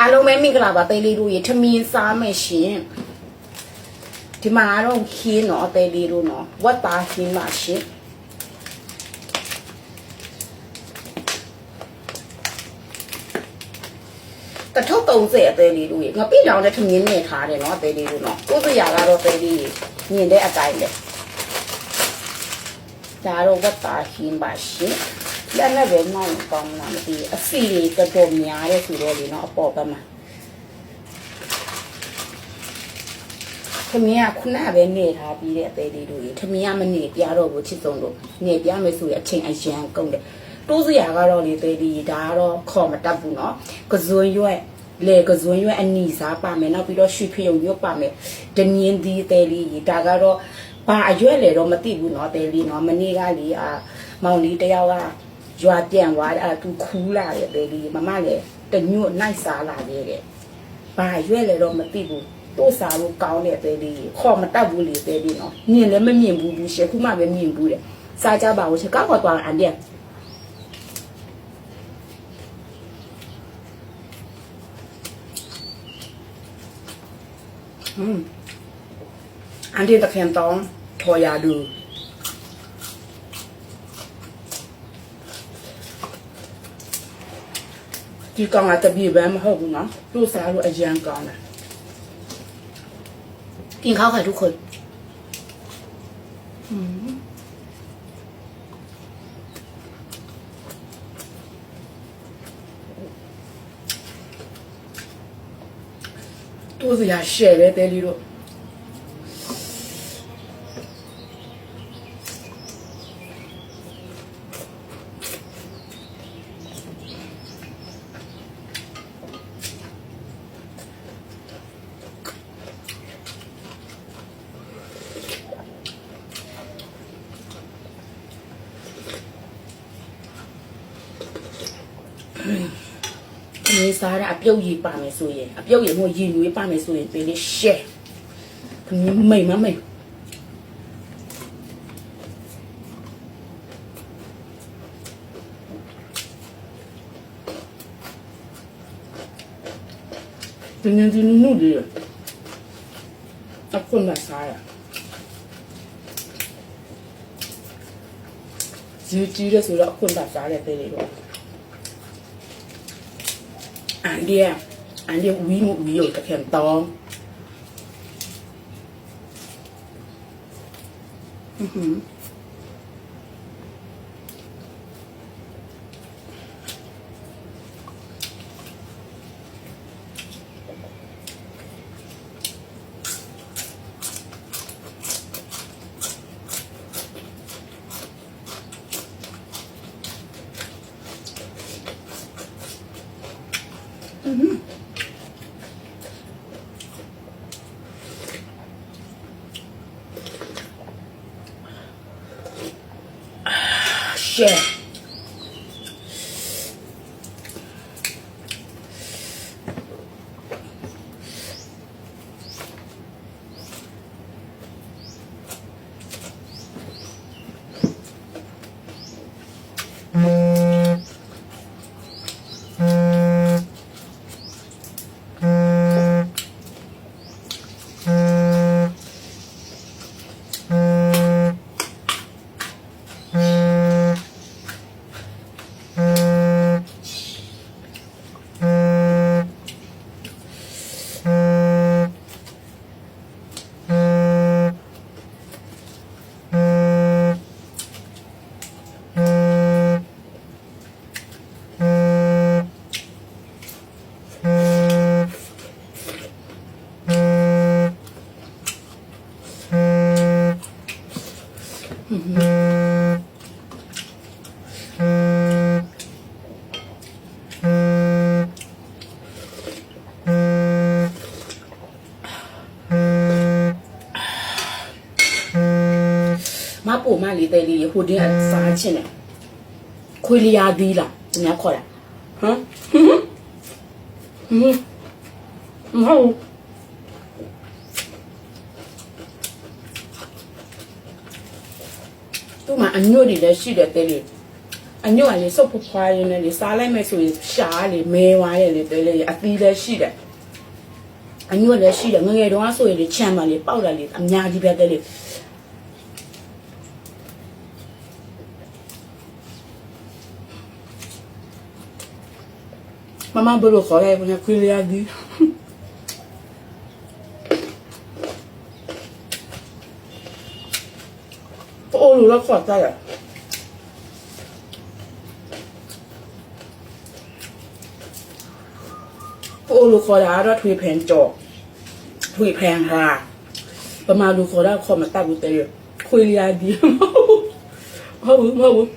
အားလုံးပဲမင်္ဂလာပါသေးလေးတို့ရေထမင်းစားမယ်ရှင်ဒီမှာတော့ခင်းတော့သေးလေးတို့နော်ဝတ်သားခင်းပါရှင်တထုပ်30အသေးလေးတို့ရေငါပြတောင်တဲ့ထမင်းနဲ့ထားတယ်နော်အသေးလေးတို့နော်ကိုယ်စရာကတော့သေးလေးညင်တဲ့အတိုင်းလေဒါတော့ဝတ်သားခင်းပါရှင် လက်နဲ့ပဲမောင်းကောင်းလားမသိဘူးအစီတွေတော်တော်များတဲ့ဆိုတော့လေနော်အပေါ်ဘက်မှာ ထမင်းကခုနပဲနေထားပြီးတဲ့အသေးလေးတို့ရေထမင်းကမနေပြတော့ဘူးချစ်စုံတို့နေပြမယ်ဆိုရင်အချိန်အရန်ကုန်တယ်တိုးစရာကတော့လေသေးလေးဒါကတော့ခေါ်မတတ်ဘူးเนาะကစွန်းရွက်လေကစွန်းရွက်အနီစားပါမယ်နောက်ပြီးတော့ရွှေဖျုံရွက်ပါမယ်ဒမြင်းသီးသေးလေးဒါကတော့ဘာအရွက်လေတော့မသိဘူးเนาะသေးလေးเนาะမနေ့ကလေအာမောင်လေးတယောက်က ရွာပြန်သွားတယ်အဲ့ဒါသူခူးလာတယ်သေးလေးမမလည်းတညွတ်နိုင်စားလာတယ်တဲ့ ဘာရွက်လဲတော့မသိဘူးတို့စားလို့ကောင်းတဲ့အသေးလေးကြီးခေါ်မတက်ဘူးလေအသေးလေးနော်မြင်လည်းမမြင်ဘူးဘူးရှယ်ခုမှပဲမြင်ဘူးတဲ့စားကြပါဦးချက်ကောက်ခေါ်သွားအန်တဲ့อืมอันที่ตะเคียนต้องทอยาดู ဒီကောင်ကတပြည့်ပဲမဟုတ်ဘူးနော်သူ့စားလို့အရန်ကောင်းတယ်กินข้าวค่ะทุกคนอืมตัวเสียแช่เลยเตลีโ ดနေစားတာအပြုတ်ရည်ပါမယ်ဆိုရင်အပြုတ်ရည်မို့ရည်နွေးပါမယ်ဆိုရင်ပေးလေးရှယ်ခမင်းမိမ့်မမိမ့်ဒီနေ့ဒီနုဒီအခုမှစားရဇီကြီးရဆိုတော့အခုမှစားရတယ်တဲ့ တော့อันเดียอันเดียวิ่งวิ่งอยู่ตะเคียนตองอือหือ shit. ပူမလေးတဲလေးဟိုတင်းအစားချင်းတယ်ခွေလျာသီးလားသူများခေါ်တာဟမ်ဟမ်မဟုတ်သူ့မှာအညွတ်တွေလည်းရှိတယ်တဲလေးအညွန့်ကလေစုပ်ဖွားဖွားရင်းနဲ့လေစားလိုက်မယ်ဆိုရင်ရှားလေမဲဝါးရဲ့လေတဲလေအသီးလည်းရှိတယ်အညွန့်လည်းရှိတယ်ငငယ်တုန်းကဆိုရင်လေချမ်းပါလေပေါက်လာလေအများကြီးပဲတဲလေ Maman bolo koray pou nan kule a di. Po ou lò kwa taya. Po ou lò koray a rò tui pen jò. Tui pen ha. Maman lò koray kwa mata bute yo. Kule a di. Mwa wou mwa wou.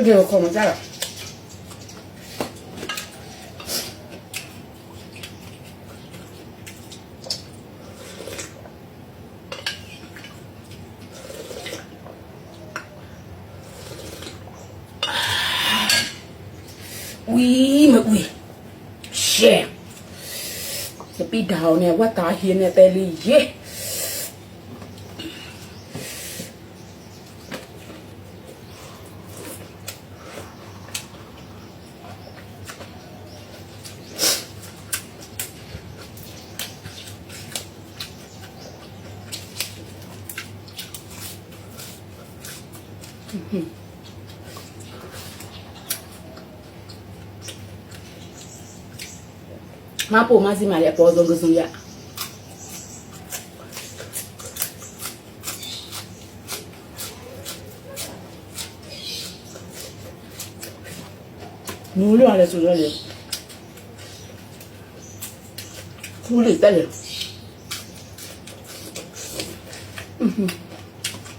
这就我们家了。quý mà quý share bị đào nè quá tà hiền nè ly, yeah မပိုမစီမလေးအပေါ်ဆုံးကစုံရနူးရလဲဆိုတော့လေခူးလေးတက်လေอืม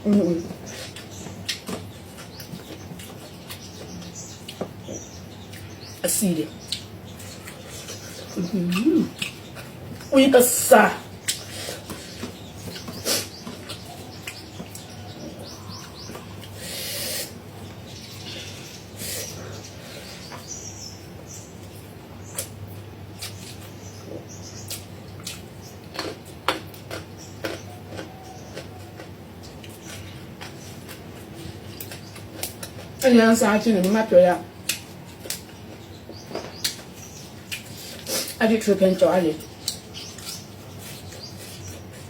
อืม see it. Uy, basa. Ayan sa atin, mga pyo yan. အဲ့ဒီ triple ကြော်အဲ့လေ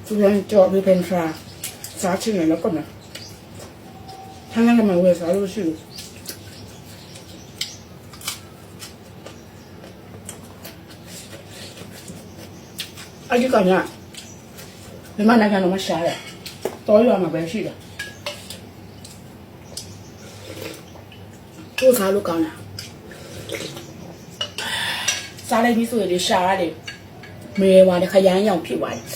triple ကြော်ပြီးပင်ထရာစားချင်တယ်တော့ကောနော်ထန်းလည်းမဝယ်စားလို့ရှိဘူးအဲ့ဒီကညာဒီမှာနိုင်ငံတော့မရှားရတော်ရမှာပဲရှိတယ်ကိုစားလို့ကောင်းလား စားလိုက်ပြီးဆိုရင်လေရှာရတယ်မေဝါတခရမ်းရောင်ဖြစ်သွားတယ်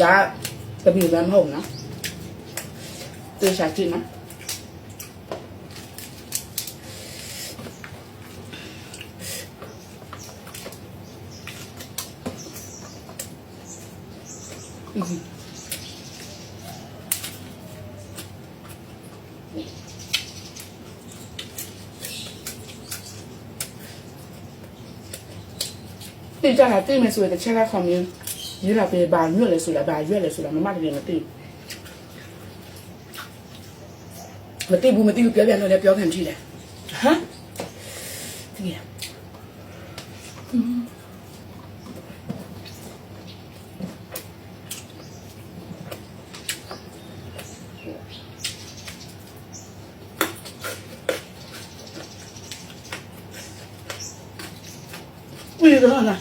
ဒါတပီဘမ်းမဟုတ်နော်တေရှာကြည့်နော်တိကျ 对家来对面所谓的切开方面，你那边把月来说了，把月来说了，妈妈的那个对。我对不？我对表演了，表演去了，哈？这个，嗯。为啥呢？